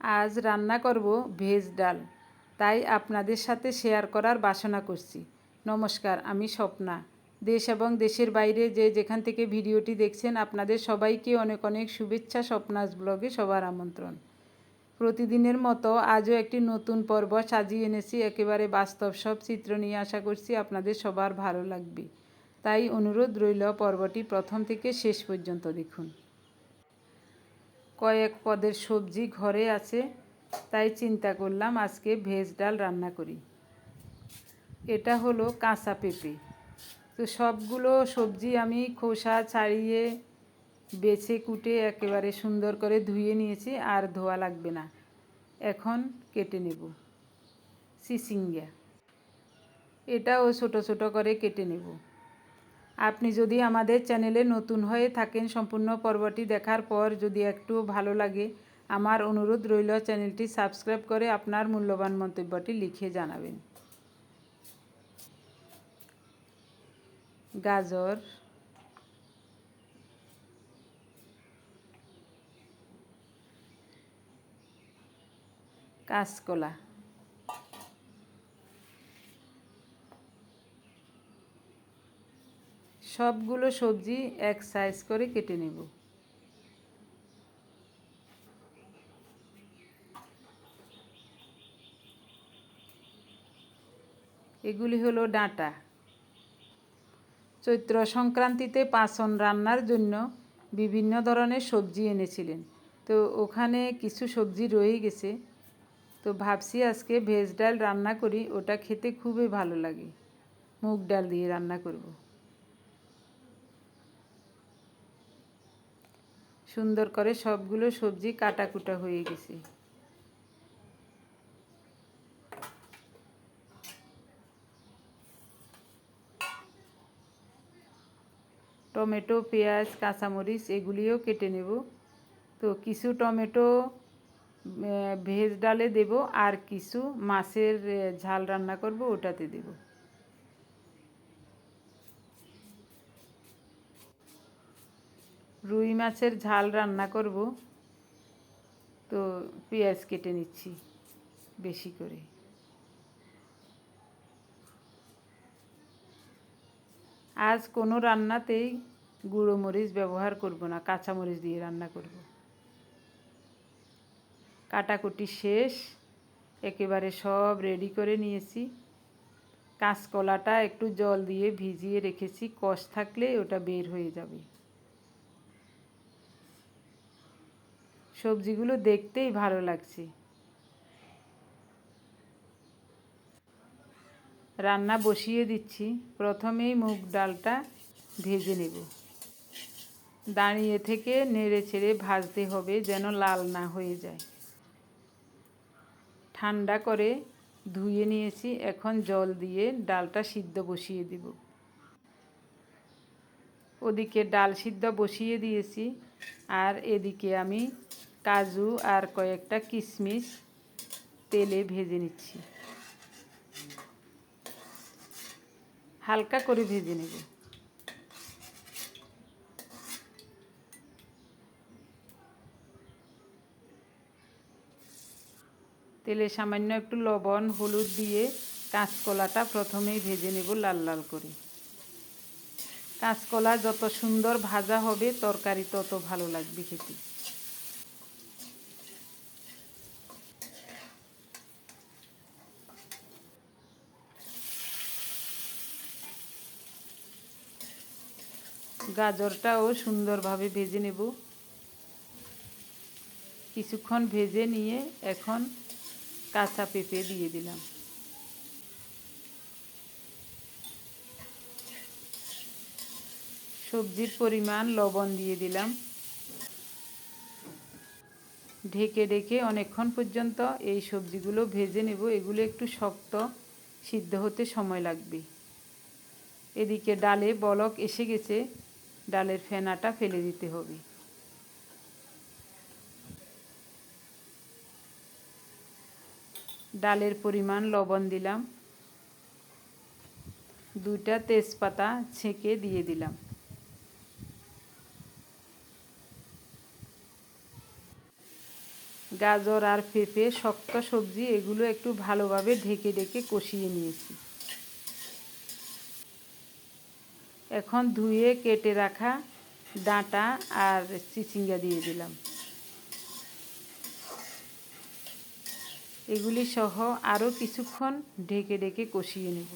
আজ রান্না করব ভেজ ডাল। তাই আপনাদের সাথে শেয়ার করার বাসনা করছি। নমস্কার, আমি স্বপ্না। দেশ এবং দেশের বাইরে যে যেখান থেকে ভিডিওটি দেখছেন, আপনাদের সবাইকে অনেক অনেক শুভেচ্ছা স্বপ্নাস ব্লগে সবার আমন্ত্রণ। প্রতিদিনের মতো আজও একটি নতুন পর্ব সাজিয়ে এনেছি, একেবারে বাস্তব সব চিত্র নিয়ে আশা করছি আপনাদের সবার ভালো লাগবে। তাই অনুরোধ রইল পর্বটি প্রথম থেকে শেষ পর্যন্ত দেখুন। কয়েক পদের সবজি ঘরে আছে, তাই চিন্তা করলাম আজকে ভেজ ডাল রান্না করি। এটা হলো কাঁচা পেঁপে। তো সবগুলো সবজি আমি খোসা ছাড়িয়ে বেছে কুটে একেবারে সুন্দর করে ধুয়ে নিয়েছি, আর ধোয়া লাগবে না। এখন কেটে নেব। সিসিঙ্গা। এটাও ছোট ছোট করে কেটে নেব। আপনি যদি আমাদের চ্যানেলে নতুন হয়ে থাকেন সম্পূর্ণ পর্বটি দেখার পর যদি একটু ভালো লাগে, আমার অনুরোধ রইল চ্যানেলটি সাবস্ক্রাইব করে আপনার মূল্যবান মন্তব্যটি লিখে জানাবেন। গাজর। কাঁচকলা। সবগুলো সবজি এক সাইজ করে কেটে নেব। এগুলি হলো ডাঁটা। চৈত্র সংক্রান্তিতে পাচন রান্নার জন্য বিভিন্ন ধরনের সবজি এনেছিলেন। তো ওখানে কিছু সবজি রয়ে গেছে। তো ভাবছি আজকে ভেজ ডাল রান্না করি, ওটা খেতে খুবই ভালো লাগে। মুগ ডাল দিয়ে রান্না করব। সুন্দর করে সবগুলো সবজি কাটাকুটা হয়ে গেছে। টমেটো, পেঁয়াজ, কাঁচামরিচ এগুলিও কেটে নেব। তো কিছু টমেটো ভেজ ডালে দেব আর কিছু মাছের ঝাল রান্না করব ওটাতে দেব। রুই মাছের ঝাল রান্না করব। তো পেঁয়াজ কেটে নিচ্ছি বেশি করে। আজ কোনো রান্নাতেই গুঁড়ো মরিচ ব্যবহার করব না, কাঁচা মরিচ দিয়ে রান্না করব। কাটাকুটি শেষ, একেবারে সব রেডি করে নিয়েছি। কাঁচকলাটা একটু জল দিয়ে ভিজিয়ে রেখেছি, কষ থাকলে ওটা বের হয়ে যাবে। সবজিগুলো দেখতেই ভালো লাগছে। রান্না বসিয়ে দিচ্ছি। প্রথমেই মুগ ডালটা ভেজে নেব। দাঁড়িয়ে থেকে নেড়ে ছেড়ে ভাজতে হবে যেন লাল না হয়ে যায়। ঠান্ডা করে ধুয়ে নিয়েছি। এখন জল দিয়ে ডালটা সিদ্ধ বসিয়ে দিব। ওদিকে ডাল সিদ্ধ বসিয়ে দিয়েছি। আর এদিকে আমি কাজু আর কয়েকটা কিশমিশ তেলে ভেজে নিচ্ছি। হালকা করে ভেজে নেব। তেলে সামান্য একটু লবণ, হলুদ দিয়ে কাঁচকলাটা প্রথমেই ভেজে নেব লাল লাল করে। কাঁচকলা যত সুন্দর ভাজা হবে, তরকারি তত ভালো লাগবে খেতে। গাজরটাও সুন্দরভাবে ভেজে নেব। কিছুক্ষণ ভেজে নিয়ে এখন কাঁচা পেঁপে দিয়ে দিলাম। সবজির পরিমাণ লবণ দিয়ে দিলাম। ঢেকে ঢেকে অনেকক্ষণ পর্যন্ত এই সবজিগুলো ভেজে নেব। এগুলো একটু শক্ত, সিদ্ধ হতে সময় লাগবে। এদিকে ডালে বলক এসে গেছে। ডালের ফেনাটা ফেলে দিতে হবে। ডালের পরিমাণ লবণ দিলাম। দুইটা তেজপাতা ছেঁকে দিয়ে দিলাম। গাজর আর পেঁপে শক্ত সবজি, এগুলো একটু ভালোভাবে ঢেকে ঢেকে কষিয়ে নিয়েছি। এখন ধুয়ে কেটে রাখা ডাঁটা আর চিচিঙ্গা দিয়ে দিলাম। এগুলি সহ আরও কিছুক্ষণ ঢেকে ঢেকে কষিয়ে নেব।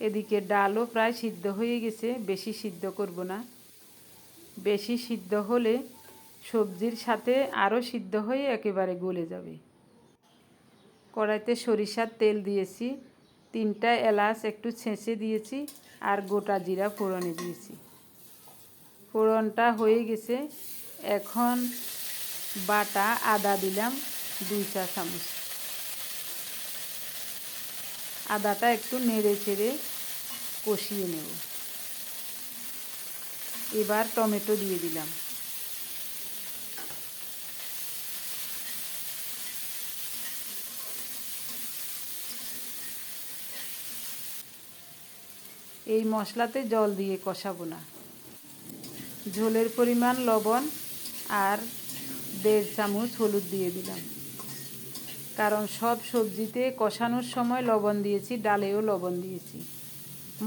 এদিকে ডালও প্রায় সিদ্ধ হয়ে গেছে, বেশি সিদ্ধ করব না। বেশি সিদ্ধ হলে সবজির সাথে আরও সিদ্ধ হয়ে একেবারে গলে যাবে। কড়াইতে সরিষার তেল দিয়েছি, তিনটা এলাচ একটু ছেঁচে দিয়েছি আর গোটা জিরা ফোড়নে দিয়েছি। ফোড়নটা হয়ে গেছে। এখন বাটা আদা দিলাম দুই চা চামচ। আদাটা একটু নেড়ে চেড়ে কষিয়ে নেব। এবার টমেটো দিয়ে দিলাম। এই মশলাতে জল দিয়ে কষাবো না। ঝোলের পরিমাণ লবণ আর দেড় চামচ হলুদ দিয়ে দিলাম। কারণ সব সবজিতে কষানোর সময় লবণ দিয়েছি, ডালেও লবণ দিয়েছি।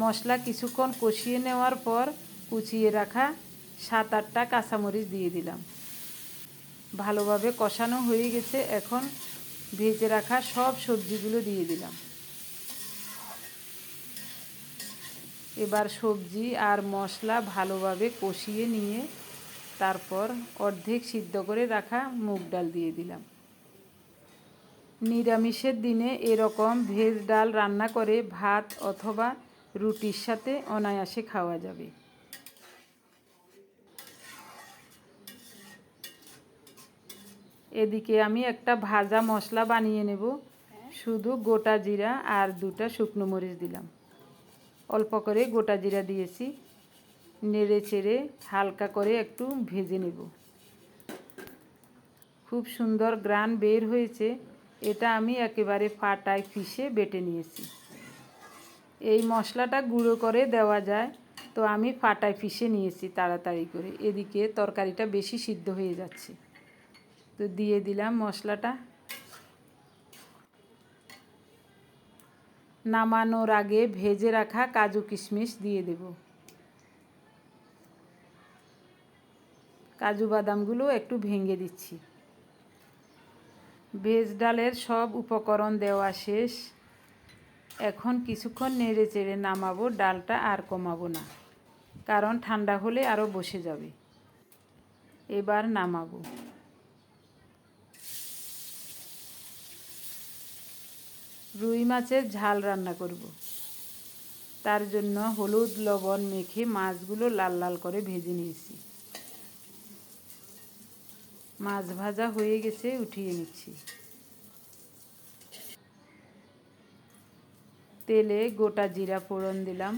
মশলা কিছুক্ষণ কষিয়ে নেওয়ার পর কুচিয়ে রাখা সাত আটটা কাঁচামরিচ দিয়ে দিলাম। ভালোভাবে কষানো হয়ে গেছে, এখন ভেজে রাখা সব সবজিগুলো দিয়ে দিলাম। এবার সবজি আর মশলা ভালোভাবে কষিয়ে নিয়ে তারপর অর্ধেক সিদ্ধ করে রাখা মুগ ডাল দিয়ে দিলাম। নিরামিষের দিনে এরকম ভেজ ডাল রান্না করে ভাত অথবা রুটির সাথে অনায়াসে খাওয়া যাবে। এদিকে আমি একটা ভাজা মশলা বানিয়ে নেব। শুধু গোটা জিরা আর দুটা শুকনো মরিচ দিলাম। অল্প করে গোটা জিরা দিয়েছি। নেড়ে চেড়ে হালকা করে একটু ভেজে নেব। খুব সুন্দর গ্রান বের হয়েছে। এটা আমি একেবারে পাটায় পিষে বেটে নিয়েছি। এই মশলাটা গুঁড়ো করে দেওয়া যায়, তো আমি পাটায় পিষে নিয়েছি তাড়াতাড়ি করে। এদিকে তরকারিটা বেশি সিদ্ধ হয়ে যাচ্ছে। তো দিয়ে দিলাম মশলাটা। নামানোর আগে ভেজে রাখা কাজু কিশমিশ দিয়ে দেব। কাজু বাদামগুলো একটু ভেঙে দিচ্ছি। ভেজ ডালের সব উপকরণ দেওয়া শেষ। এখন কিছুক্ষণ নেড়ে চেড়ে নামাবো, ডালটা আর কমাবো না, কারণ ঠান্ডা হলে আরও বসে যাবে। এবার নামাবো। রুই মাছের ঝাল রান্না করব। তার জন্য হলুদ, লবণ মেখে মাছগুলো লাল লাল করে ভেজে নিয়েছি। মাছ ভাজা হয়ে গেছে, উঠিয়ে নিচ্ছি। তেলে গোটা জিরা ফোড়ন দিলাম।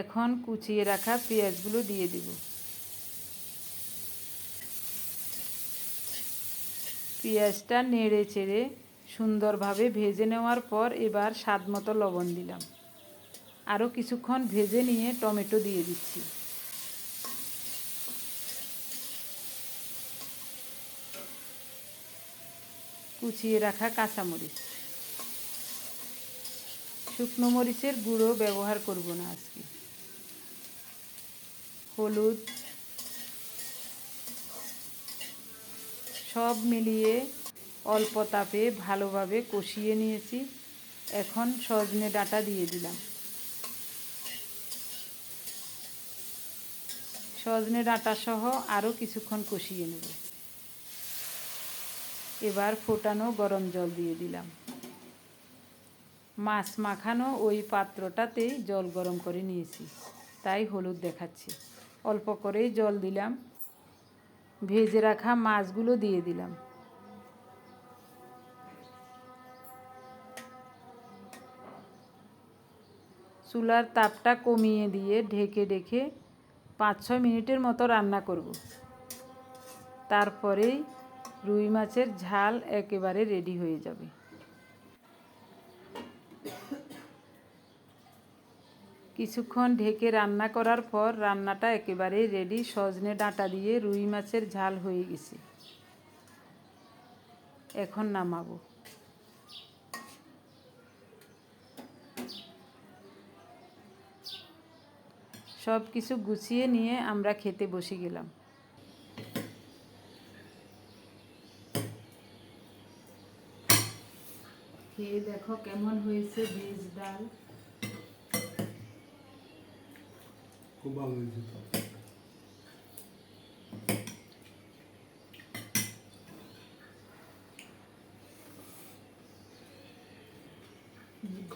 এখন কুচিয়ে রাখা পেঁয়াজগুলো দিয়ে দিব। পেঁয়াজটা নেড়ে চেড়ে সুন্দরভাবে ভেজে নেওয়ার পর এবার স্বাদ মতো লবণ দিলাম। আরও কিছুক্ষণ ভেজে নিয়ে টমেটো দিয়ে দিচ্ছি। কুচিয়ে রাখা কাঁচামরিচ। শুকনো মরিচের গুঁড়ো ব্যবহার করব না আজকে। হলুদ। সব মিলিয়ে অল্প তাপে ভালোভাবে কষিয়ে নিয়েছি। এখন সজনে ডাটা দিয়ে দিলাম। সজনে ডাটা সহ আরও কিছুক্ষণ কষিয়ে নেব। এবার ফোটানো গরম জল দিয়ে দিলাম। মাছ মাখানো ওই পাত্রটাতেই জল গরম করে নিয়েছি। তাই হলুদ দেখাচ্ছি। অল্প করেই জল দিলাম। ভেজে রাখা মাছগুলো দিয়ে দিলাম। চুলার তাপটা কমিয়ে দিয়ে ঢেকে ঢেকে পাঁচ ছয় মিনিটের মতো রান্না করব। তারপরেই রুই মাছের ঝাল একেবারে রেডি হয়ে যাবে। কিছুক্ষণ ঢেকে রান্না করার পর রান্নাটা একেবারে রেডি, সজনে ডাঁটা দিয়ে রুই মাছের ঝাল হয়ে গেছে। এখন নামাবো। সব কিছু গুছিয়ে নিয়ে আমরা খেতে বসে গেলাম। খেয়ে দেখো কেমন হয়েছে ভেজ ডাল। খুব ভালো হয়েছে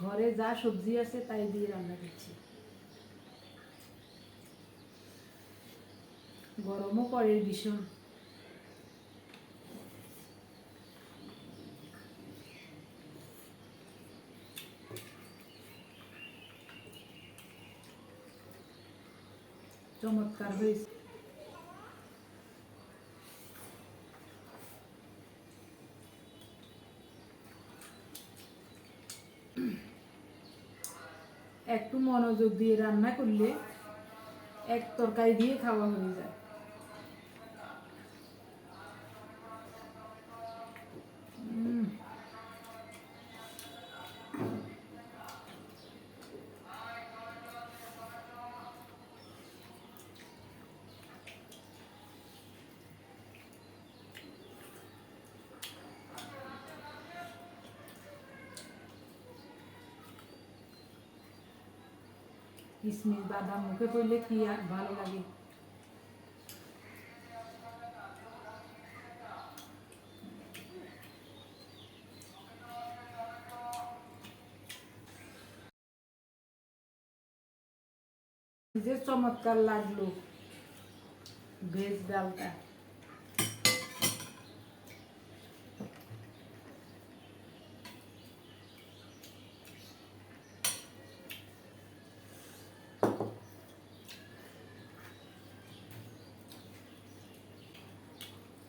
ঘরে যা সবজি আছে তাই দিয়ে রান্না করছি। গরমও পড়ে ভীষণ। চমৎকার হয়েছে। একটু মনোযোগ দিয়ে রান্না করলে এক তরকারি দিয়ে খাওয়া হয়ে যায়। কিশমিশ বাদাম মুখে পড়লে কি আর ভালো লাগে যে চমৎকার লাগল ভেজ ডালটা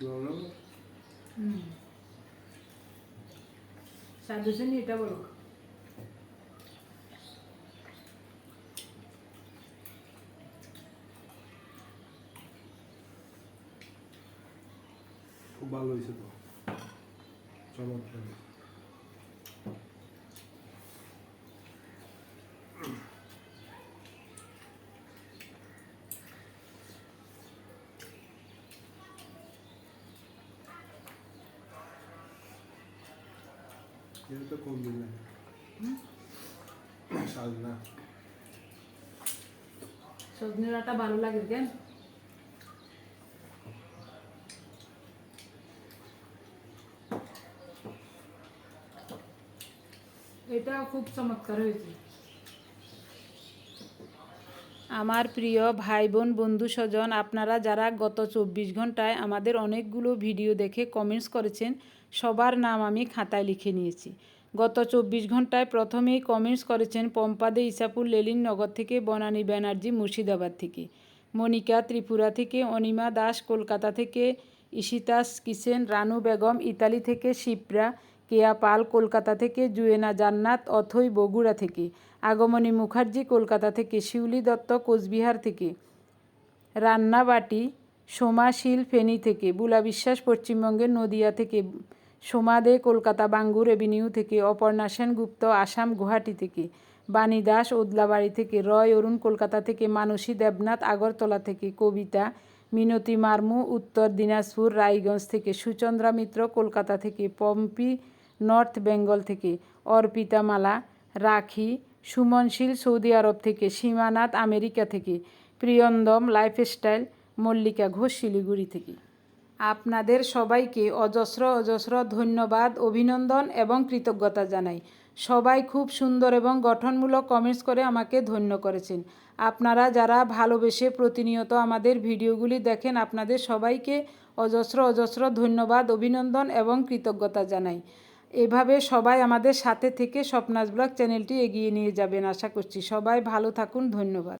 ভালো লাগল? হুম। স্বাদ হয়েছে নি এটা বলো। খুব ভালো হয়েছে তো। চমৎকার হয়েছে। এটা তো কম দিন না স্বাদ না সজনে ডাঁটা ভালো লাগে কেন এটাও খুব চমৎকার হয়েছে আমার প্রিয় ভাই বোন বন্ধু স্বজন আপনারা যারা গত চব্বিশ ঘন্টায় আমাদের অনেকগুলো ভিডিও দেখে কমেন্টস করেছেন, সবার নাম আমি খাতায় লিখে নিয়েছি। গত চব্বিশ ঘন্টায় প্রথমেই কমেন্টস করেছেন পম্পাদে ইসাপুর লেলিন নগর থেকে বনানী ব্যানার্জি মুর্শিদাবাদ থেকে, মনিকা ত্রিপুরা থেকে অনিমা দাস কলকাতা থেকে ইশিতাস কিসেন রানু বেগম, ইতালি থেকে শিপ্রা কেয়া পাল কলকাতা থেকে জুয়েনা জান্নাত অথই বগুড়া থেকে। আগমনী মুখার্জি কলকাতা থেকে, শিউলি দত্ত কোচবিহার থেকে। রান্নাবাটি সোমাশীল ফেনী থেকে। বুলা বিশ্বাস পশ্চিমবঙ্গের নদিয়া থেকে। সোমা দে কলকাতা বাঙ্গুর এভিনিউ থেকে। অপর্ণা সেনগুপ্ত আসাম গুয়াহাটি থেকে। বাণী দাস ওদলাবাড়ি থেকে। রয় অরুণ কলকাতা থেকে। মানসী দেবনাথ আগরতলা থেকে। কবিতা মিনতি মারমু উত্তর দিনাজপুর রায়গঞ্জ থেকে। সুচন্দ্রা মিত্র কলকাতা থেকে। পম্পি নর্থ বেঙ্গল থেকে অর্পিতা মালা রাখি, সুমনশীল সৌদি আরব থেকে সীমানাথ, আমেরিকা থেকে প্রিয়ন্দম, লাইফস্টাইল, মল্লিকা ঘোষ, শিলিগুড়ি থেকে। আপনাদের সবাইকে অজস্র অজস্র ধন্যবাদ, অভিনন্দন এবং কৃতজ্ঞতা জানাই। সবাই খুব সুন্দর এবং গঠনমূলক কমেন্টস করে আমাকে ধন্য করেছেন। আপনারা যারা ভালোবেসে প্রতিনিয়ত আমাদের ভিডিওগুলি দেখেন, আপনাদের সবাইকে অজস্র অজস্র ধন্যবাদ, অভিনন্দন এবং কৃতজ্ঞতা জানাই। এভাবে সবাই আমাদের সাথে থেকে স্বপ্নাস ব্লগ চ্যানেলটি এগিয়ে নিয়ে যাবেন। আশা করছি সবাই ভালো থাকুন। ধন্যবাদ।